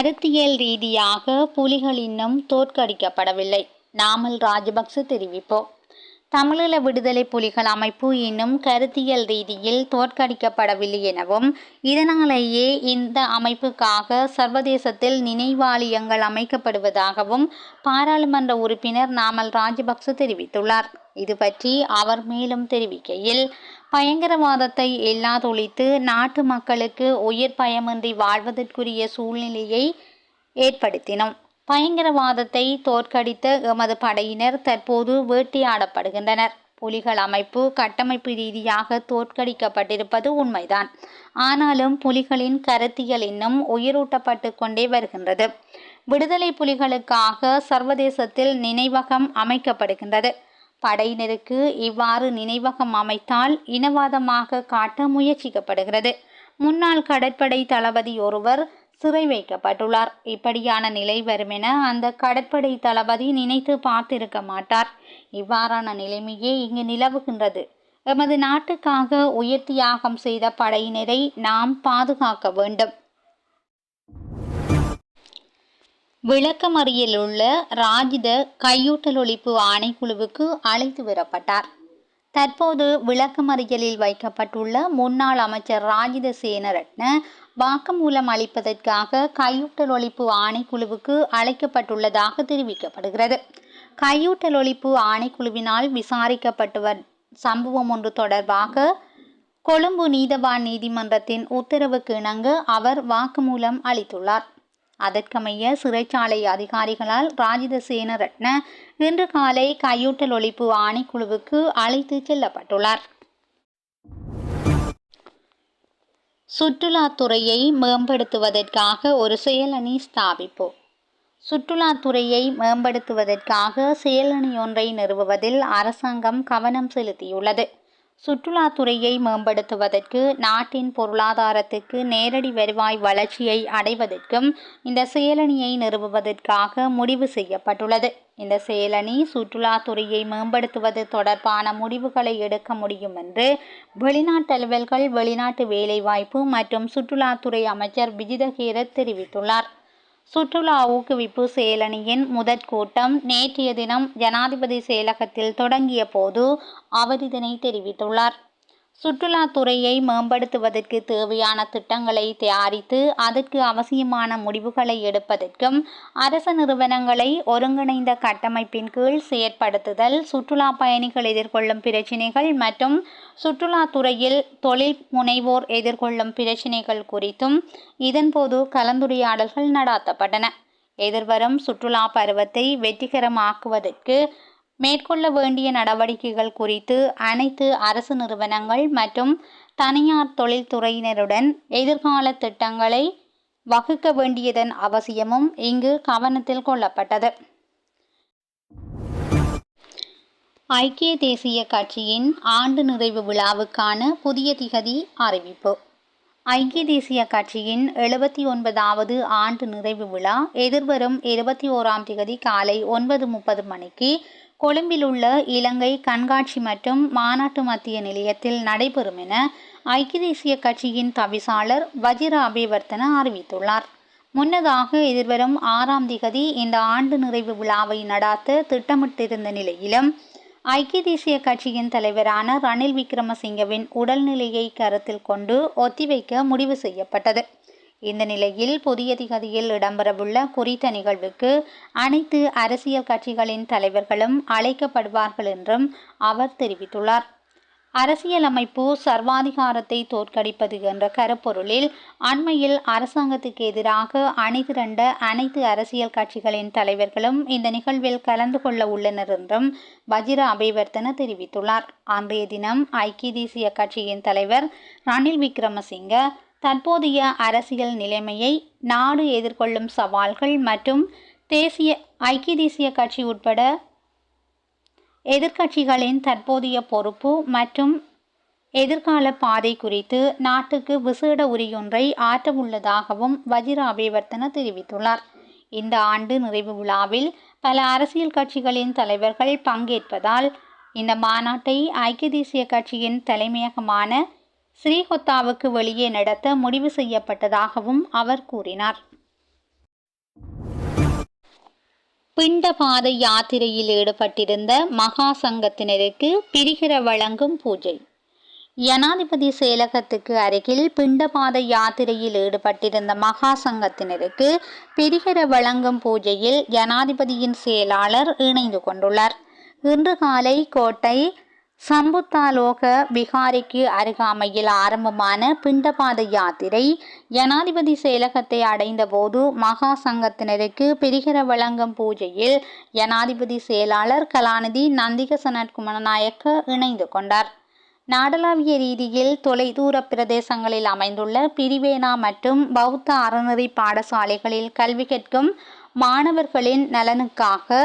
கருத்தியல் ரீதியாக புலிகள் இன்னும் தோற்கடிக்கப்படவில்லை. நாமல் ராஜபக்ச தெரிவிப்போம். தமிழீழ விடுதலை புலிகள் அமைப்பு இன்னும் கருத்தியல் ரீதியில் தோற்கடிக்கப்படவில்லை எனவும் இதனாலேயே இந்த அமைப்புக்காக சர்வதேசத்தில் நினைவாலயங்கள் அமைக்கப்படுவதாகவும் பாராளுமன்ற உறுப்பினர் நாமல் ராஜபக்ச தெரிவித்துள்ளார். இது பற்றி அவர் மேலும் தெரிவிக்கையில் பயங்கரவாதத்தை இல்லாதொழித்து நாட்டு மக்களுக்கு உயிர் பயமின்றி வாழ்வதற்குரிய சூழ்நிலையை ஏற்படுத்தினோம். பயங்கரவாதத்தை தோற்கடித்த எமது படையினர் தற்போது வேட்டையாடப்படுகின்றனர். புலிகள் அமைப்பு கட்டமைப்பு ரீதியாக தோற்கடிக்கப்பட்டிருப்பது உண்மைதான். ஆனாலும் புலிகளின் கருத்தியல் இன்னும் உயிரூட்டப்பட்டு கொண்டே வருகின்றது. விடுதலை புலிகளுக்காக சர்வதேசத்தில் நினைவகம் அமைக்கப்படுகின்றது. படையினருக்கு இவ்வாறு நினைவகம் அமைத்தால் இனவாதமாக காட்ட முயற்சிக்கப்படுகிறது. முன்னாள் கடற்படை தளபதி ஒருவர் சிறை வைக்கப்பட்டுள்ளார். இப்படியான நிலை வருமென அந்த கடற்படை தளபதி நினைத்து பார்த்திருக்க மாட்டார். இவ்வாறான நிலைமையே இங்கு நிலவுகின்றது. எமது நாட்டுக்காக உயிர் தியாகம் செய்த படையினரை நாம் பாதுகாக்க வேண்டும். விளக்கமறியலுள்ள ராஜித கையூட்டல் ஒழிப்பு ஆணைக்குழுவுக்கு அழைத்து வரப்பட்டார். தற்போது விளக்கமறியலில் வைக்கப்பட்டுள்ள முன்னாள் அமைச்சர் ராஜித சேனரட்ன வாக்குமூலம் அளிப்பதற்காக கையூட்டல் ஒழிப்பு ஆணைக்குழுவுக்கு அழைக்கப்பட்டுள்ளதாக தெரிவிக்கப்படுகிறது. கையூட்டல் ஒழிப்பு ஆணைக்குழுவினால் விசாரிக்கப்பட்டு சம்பவம் ஒன்று தொடர்பாக கொழும்பு நீதவான் நீதிமன்றத்தின் உத்தரவுக்கு இணங்க அவர் வாக்குமூலம் அளித்துள்ளார். அதற்கமைய சிறைச்சாலை அதிகாரிகளால் ராஜித சேனரட்ன இன்று காலை கையூட்டல் ஒழிப்பு ஆணைக்குழுவுக்கு அழைத்து செல்லப்பட்டுள்ளார். சுற்றுலாத்துறையை மேம்படுத்துவதற்காக ஒரு செயலணி ஸ்தாபிப்பு. சுற்றுலாத்துறையை மேம்படுத்துவதற்காக செயலணி ஒன்றை நிறுவுவதில் அரசாங்கம் கவனம் செலுத்தியுள்ளது. சுற்றுலாத்துறையை மேம்படுத்துவதற்கு நாட்டின் பொருளாதாரத்துக்கு நேரடி வருவாய் வளர்ச்சியை அடைவதற்கும் இந்த செயலணியை நிறுவுவதற்காக முடிவு செய்யப்பட்டுள்ளது. இந்த செயலணி சுற்றுலாத்துறையை மேம்படுத்துவது தொடர்பான முடிவுகளை எடுக்க முடியும் என்று வெளிநாட்டலுவல்கள் வெளிநாட்டு வேலைவாய்ப்பு மற்றும் சுற்றுலாத்துறை அமைச்சர் விஜிதகீரத் தெரிவித்துள்ளார். சுற்றுலா ஊக்குவிப்பு செயலணியின் முதற் கூட்டம் நேற்றைய தினம் ஜனாதிபதி செயலகத்தில் தொடங்கிய போது அவர் இதனை தெரிவித்துள்ளார். சுற்றுலாத்துறையை மேம்படுத்துவதற்கு தேவையான திட்டங்களை தயாரித்து அதற்கு அவசியமான முடிவுகளை எடுப்பதற்கும் அரச நிறுவனங்களை ஒருங்கிணைந்த கட்டமைப்பின் கீழ் செயற்படுத்துதல் சுற்றுலா பயணிகள் எதிர்கொள்ளும் பிரச்சினைகள் மற்றும் சுற்றுலாத்துறையில் தொழில் முனைவோர் எதிர்கொள்ளும் பிரச்சினைகள் குறித்தும் இதன்போது கலந்துரையாடல்கள் நடாத்தப்பட்டன. எதிர்வரும் சுற்றுலா பருவத்தை வெற்றிகரமாக்குவதற்கு மேற்கொள்ள வேண்டிய நடவடிக்கைகள் குறித்து அனைத்து அரசு நிறுவனங்கள் மற்றும் தனியார் தொழில்துறையினருடன் எதிர்கால திட்டங்களை வகுக்க வேண்டியதன் அவசியமும் இங்கு கவனத்தில் கொள்ளப்பட்டது. ஐக்கிய தேசிய கட்சியின் ஆண்டு நிறைவு விழாவுக்கான புதிய திகதி அறிவிப்பு. ஐக்கிய தேசிய கட்சியின் எழுபத்தி ஒன்பதாவது ஆண்டு நிறைவு விழா எதிர்வரும் இருபத்தி ஓராம் திகதி காலை ஒன்பது முப்பது மணிக்கு கொழும்பில் உள்ள இலங்கை கண்காட்சி மற்றும் மாநாட்டு மத்திய நிலையத்தில் நடைபெறும் என ஐக்கிய தேசிய கட்சியின் தவிசாளர் வஜிர அபிவர்த்தன அறிவித்துள்ளார். முன்னதாக எதிர்வரும் ஆறாம் திகதி இந்த ஆண்டு நிறைவு விழாவை நடாத்த திட்டமிட்டிருந்த நிலையிலும் ஐக்கிய தேசிய கட்சியின் தலைவரான ரணில் விக்ரமசிங்கவின் உடல்நிலையை கருத்தில் கொண்டு ஒத்திவைக்க முடிவு செய்யப்பட்டது. இந்த நிலையில் புதிய திகதியில் இடம்பெறவுள்ள குறித்த நிகழ்வுக்கு அனைத்து அரசியல் கட்சிகளின் தலைவர்களும் அழைக்கப்படுவார்கள் என்றும் அவர் தெரிவித்துள்ளார். அரசியலமைப்பு சர்வாதிகாரத்தை தோற்கடிப்பது என்ற கருப்பொருளில் அண்மையில் அரசாங்கத்துக்கு எதிராக அணிதிரண்ட அனைத்து அரசியல் கட்சிகளின் தலைவர்களும் இந்த நிகழ்வில் கலந்து கொள்ள உள்ளனர் என்றும் வஜிர அபிவர்த்தன தெரிவித்துள்ளார். அன்றைய தினம் ஐக்கிய தேசிய கட்சியின் தலைவர் ரணில் விக்ரமசிங்க தற்போதைய அரசியல் நிலைமையை நாடு எதிர்கொள்ளும் சவால்கள் மற்றும் தேசிய ஐக்கிய தேசிய கட்சி உட்பட எதிர்க்கட்சிகளின் தற்போதைய பொறுப்பு மற்றும் எதிர்கால பாதை குறித்து நாட்டுக்கு விசேட உரியொன்றை ஆற்றவுள்ளதாகவும் வஜிர அபிவர்த்தன தெரிவித்துள்ளார். இந்த ஆண்டு நிறைவு விழாவில் பல அரசியல் கட்சிகளின் தலைவர்கள் பங்கேற்பதால் இந்த மாநாட்டை ஐக்கிய தேசிய கட்சியின் தலைமையகமான ஸ்ரீஹொத்தாவுக்கு வெளியே நடத்த முடிவு செய்யப்பட்டதாகவும் அவர் கூறினார். பிண்டபாத யாத்திரையில் ஈடுபட்டிருந்த மகா சங்கத்தினருக்கு பிரிகிற வழங்கும் பூஜை. ஜனாதிபதி செயலகத்துக்கு அருகில் பிண்டபாத யாத்திரையில் ஈடுபட்டிருந்த மகா சங்கத்தினருக்கு பிரிகிற வழங்கும் பூஜையில் ஜனாதிபதியின் செயலாளர் இணைந்து கொண்டுள்ளார். இன்று காலை கோட்டை சம்புத்தாலோக விகாரிக்கு அருகாமையில் ஆரம்பமான பிண்டபாத யாத்திரை ஜனாதிபதி செயலகத்தை அடைந்தபோது மகா சங்கத்தினருக்கு பிரிகர வழங்கும் பூஜையில் ஜனாதிபதி செயலாளர் கலாநிதி நந்திக சனத்குமரநாயக்க இணைந்து கொண்டார். நாடளாவிய ரீதியில் தொலைதூர பிரதேசங்களில் அமைந்துள்ள பிரிவேனா மற்றும் பௌத்த அறநெறி பாடசாலைகளில் கல்வி கற்கும் மாணவர்களின் நலனுக்காக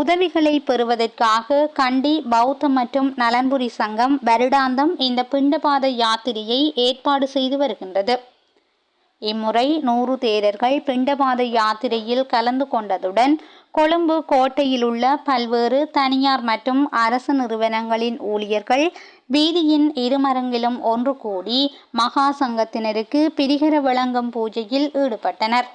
உதவிகளை பெறுவதற்காக கண்டி பௌத்த மற்றும் நலன்புரி சங்கம் வருடாந்தம் இந்த பிண்டபாத யாத்திரையை ஏற்பாடு செய்து வருகின்றது. இம்முறை நூறு தேரர்கள் பிண்டபாத யாத்திரையில் கலந்து கொண்டதுடன் கொழும்பு கோட்டையில் உள்ள பல்வேறு தனியார் மற்றும் அரசு நிறுவனங்களின் ஊழியர்கள் வீதியின் இருமரங்கிலும் ஒன்று கூடி மகா சங்கத்தினருக்கு பிரிகர வழங்கும் பூஜையில் ஈடுபட்டனர்.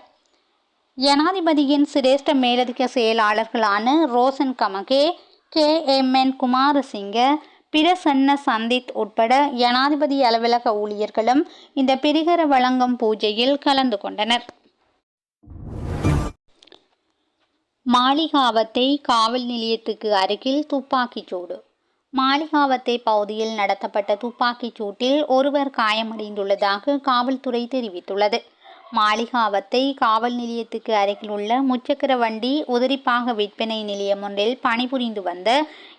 ஜனாதிபதியின் சிரேஷ்ட மேலதிக செயலாளர்களான Roshan Gamage K. M. N. Kumarasinghe Prasanna Sandith உட்பட ஜனாதிபதி அலுவலக ஊழியர்களும் இந்த பிரிகர வழங்கும் பூஜையில் கலந்து கொண்டனர். மாளிகாவத்தை காவல் நிலையத்துக்கு அருகில் துப்பாக்கிச் சூடு. மாளிகாவத்தை பகுதியில் நடத்தப்பட்ட துப்பாக்கிச் சூட்டில் ஒருவர் காயமடைந்துள்ளதாக காவல்துறை தெரிவித்துள்ளது. மாளிகாவத்தை காவல் நிலையத்துக்கு அருகில் உள்ள முச்சக்கர வண்டி உதிரிப்பாக விற்பனை நிலையம் ஒன்றில் பணிபுரிந்து வந்த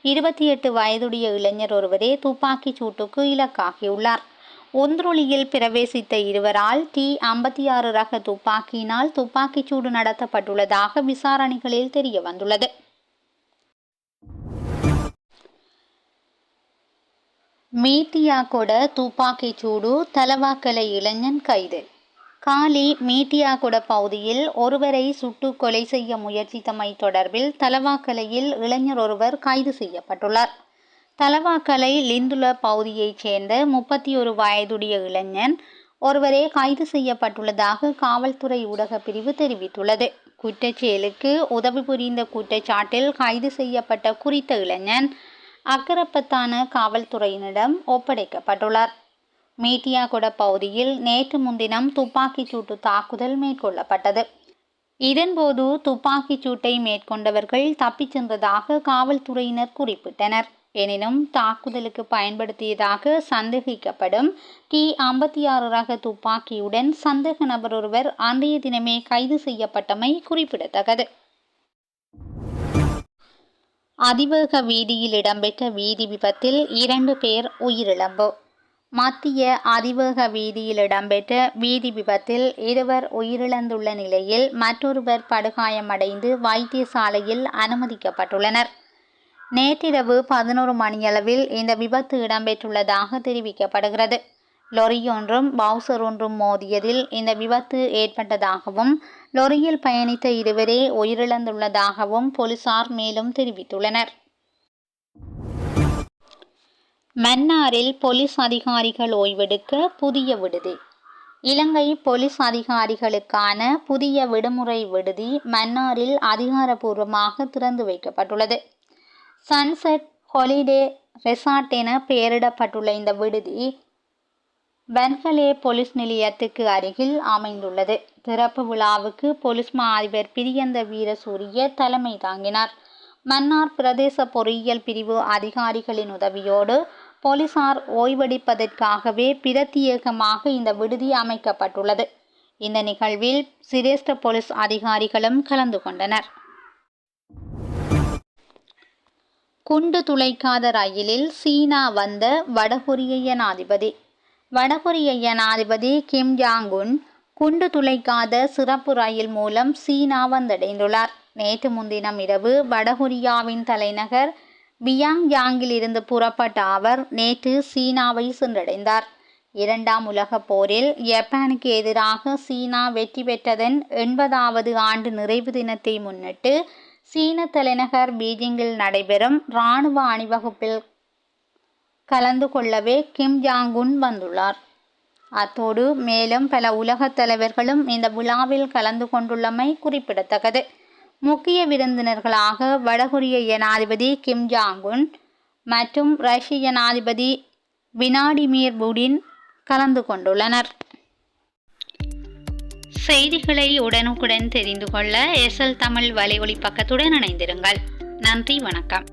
இருபத்தி எட்டு வயதுடைய இளைஞர் ஒருவரே துப்பாக்கிச் சூட்டுக்கு இலக்காகியுள்ளார். ஒன்றொலியில் பிரவேசித்த இருவரால் டி ஐம்பத்தி ஆறு ரக துப்பாக்கியினால் துப்பாக்கிச் சூடு நடத்தப்பட்டுள்ளதாக விசாரணைகளில் தெரிய வந்துள்ளது மீட்டியாகொட துப்பாக்கிச் சூடு தலவாக்கலை இளைஞன் கைது. காலி மீட்டியாகுட பகுதியில் ஒருவரை சுட்டு கொலை செய்ய முயற்சித்தமை தொடர்பில் தலவாக்கலையில் இளைஞர் ஒருவர் கைது செய்யப்பட்டுள்ளார். தலவாக்கலை லிந்துல பகுதியைச் சேர்ந்த முப்பத்தி ஒரு வயதுடைய இளைஞன் ஒருவரே கைது செய்யப்பட்டுள்ளதாக காவல்துறை ஊடக பிரிவு தெரிவித்துள்ளது. குற்றச்செயலுக்கு உதவி புரிந்த குற்றச்சாட்டில் கைது செய்யப்பட்ட குறித்த இளைஞன் அக்கரப்பத்தான காவல்துறையினரிடம் ஒப்படைக்கப்பட்டுள்ளார். மீட்டியாகுட பகுதியில் நேற்று முன்தினம் துப்பாக்கிச் சூட்டு தாக்குதல் மேற்கொள்ளப்பட்டது. இதன்போது துப்பாக்கிச் சூட்டை மேற்கொண்டவர்கள் தப்பிச் சென்றதாக காவல்துறையினர் குறிப்பிட்டனர். எனினும் தாக்குதலுக்கு பயன்படுத்தியதாக சந்தேகிக்கப்படும் டி ஐம்பத்தி ஆறு ரக துப்பாக்கியுடன் சந்தேக நபர் ஒருவர் அன்றைய தினமே கைது செய்யப்பட்டமை குறிப்பிடத்தக்கது. அதிவேக வீதியில் இடம்பெற்ற வீதி விபத்தில் இரண்டு பேர் உயிரிழப்பு. மத்திய அதிவேக வீதியில் இடம்பெற்ற வீதி விபத்தில் இருவர் உயிரிழந்துள்ள நிலையில் மற்றொருவர் படுகாயமடைந்து வைத்தியசாலையில் அனுமதிக்கப்பட்டுள்ளனர். நேற்றிரவு பதினோரு மணியளவில் இந்த விபத்து இடம்பெற்றுள்ளதாக தெரிவிக்கப்படுகிறது. லொரியொன்றும் பவுசர் ஒன்றும் மோதியதில் இந்த விபத்து ஏற்பட்டதாகவும் லொரியில் பயணித்த இருவரே உயிரிழந்துள்ளதாகவும் போலீசார் மேலும் தெரிவித்துள்ளனர். மன்னாரில் போலீஸ் அதிகாரிகள் ஓய்வெடுக்க புதிய விடுதி. இலங்கை போலீஸ் அதிகாரிகளுக்கான புதிய விடுமுறை விடுதி மன்னாரில் அதிகாரப்பூர்வமாக திறந்து வைக்கப்பட்டுள்ளது. சன்செட் ஹொலிடே ரெசார்ட் என பெயரிடப்பட்டுள்ள இந்த விடுதி பென்கலே போலீஸ் நிலையத்துக்கு அருகில் அமைந்துள்ளது. திறப்பு விழாவுக்கு போலீஸ் மா அதிபர் பிரியந்த வீரசூரிய தலைமை தாங்கினார். மன்னார் பிரதேச பொறியியல் பிரிவு அதிகாரிகளின் உதவியோடு போலீசார் ஓய்வெடுப்பதற்காகவே பிரத்யேகமாக இந்த விடுதி அமைக்கப்பட்டுள்ளது. இந்த நிகழ்வில் சிரேஷ்ட போலீஸ் அதிகாரிகளும் கலந்து கொண்டனர். குண்டு துளைக்காத ரயிலில் சீனா வந்த வடகொரிய ஜனாதிபதி. வடகொரிய ஜனாதிபதி கிம் ஜாங் உன் குண்டு துளைக்காத சிறப்பு ரயில் மூலம் சீனா வந்தடைந்துள்ளார். நேற்று முன்தினம் இரவு வடகொரியாவின் தலைநகர் பியாங்யாங்கில் இருந்து புறப்பட்ட அவர் நேற்று சீனாவை சென்றடைந்தார். இரண்டாம் உலகப் போரில் ஜப்பானுக்கு எதிராக சீனா வெற்றி பெற்றதன் எண்பதாவது ஆண்டு நிறைவு தினத்தை முன்னிட்டு சீன தலைநகர் பீஜிங்கில் நடைபெறும் இராணுவ அணிவகுப்பில் கலந்து கொள்ளவே கிம் ஜாங்குன் வந்துள்ளார். அத்தோடு மேலும் பல உலகத் தலைவர்களும் இந்த விழாவில் கலந்து கொண்டுள்ளமை குறிப்பிடத்தக்கது. முக்கிய விருந்தினர்களாக வடகொரிய ஜனாதிபதி கிம் ஜாங் உன் மற்றும் ரஷ்ய ஜனாதிபதி வினாடிமிர் புடின் கலந்து கொண்டுள்ளனர். செய்திகளை உடனுக்குடன் தெரிந்து கொள்ள எஸ்எல் தமிழ் வலைஒலி பக்கத்துடன் இணைந்திருங்கள். நன்றி வணக்கம்.